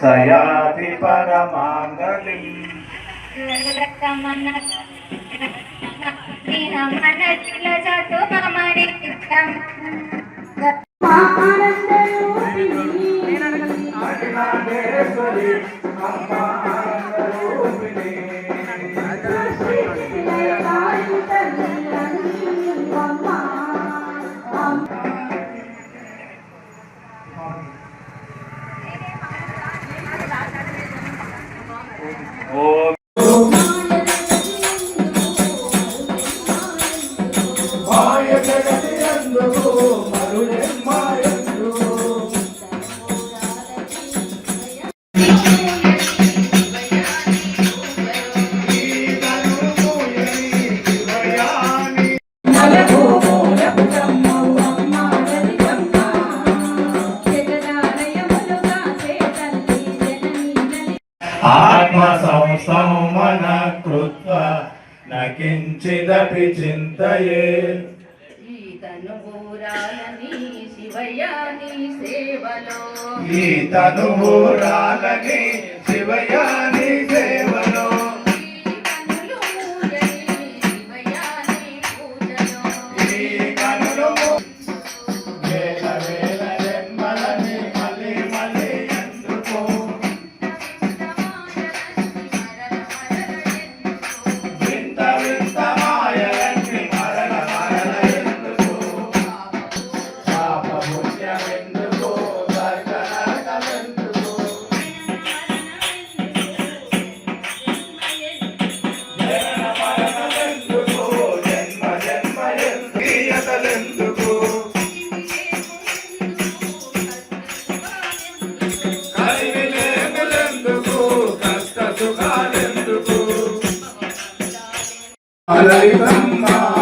సయాతి పరమాంగళి Thank you. oh కించిదపి చింతయే ఈ తనువురాలని శివయాని సేవలో ఈ శివయాని Hare Krishna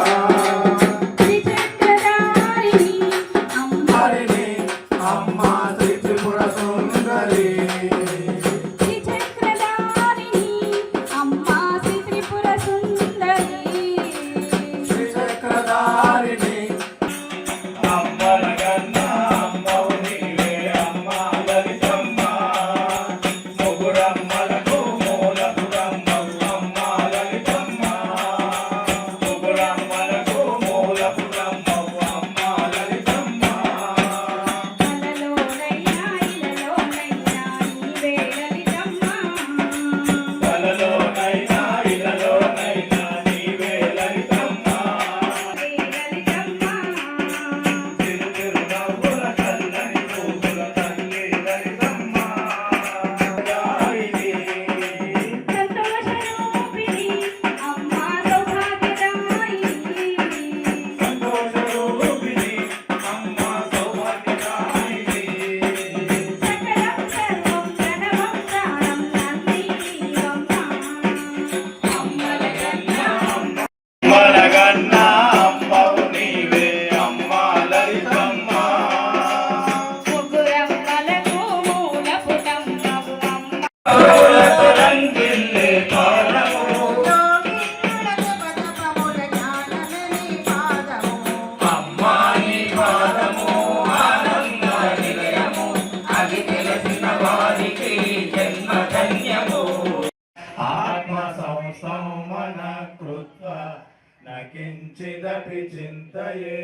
అతి చింతయే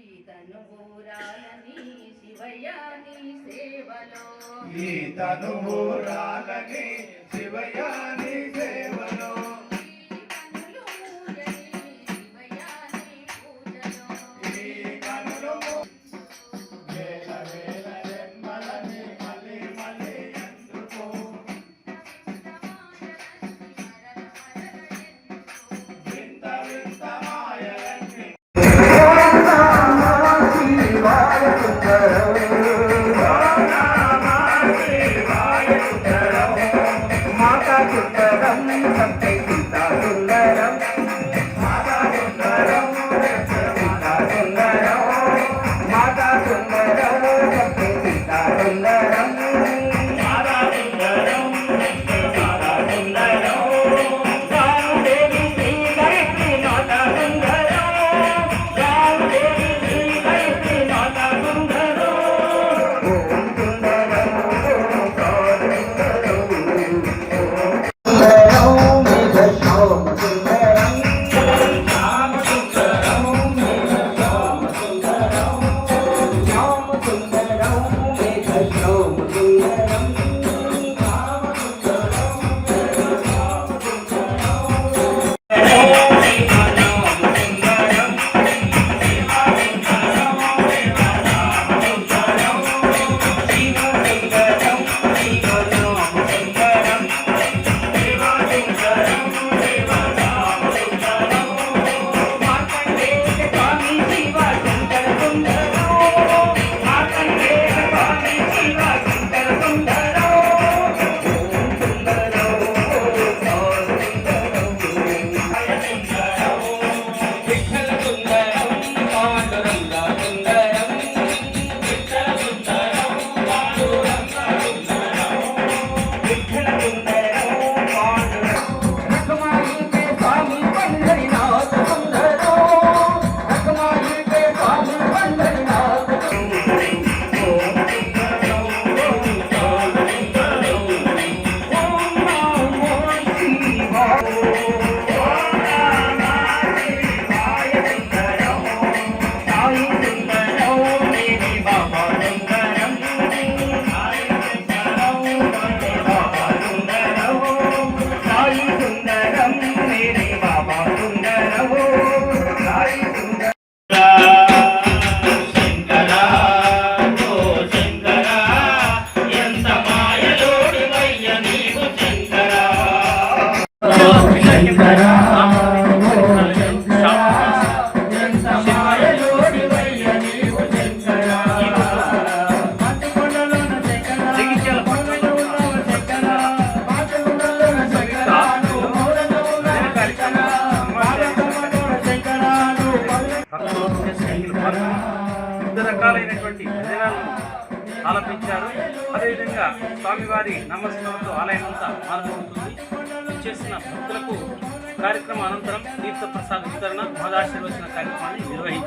ఈ తను రాలని శివయాని సేవలో que వివిధ రకాలైనటువంటి భజనాలను ఆలపించారు అదేవిధంగా స్వామివారి నమస్కారంతో ఆలయం అంతా మారుతుంది చేసిన భక్తులకు కార్యక్రమ అనంతరం తీర్థప్రసాద్ విస్తరణ వితరణ కార్యక్రమాన్ని నిర్వహించారు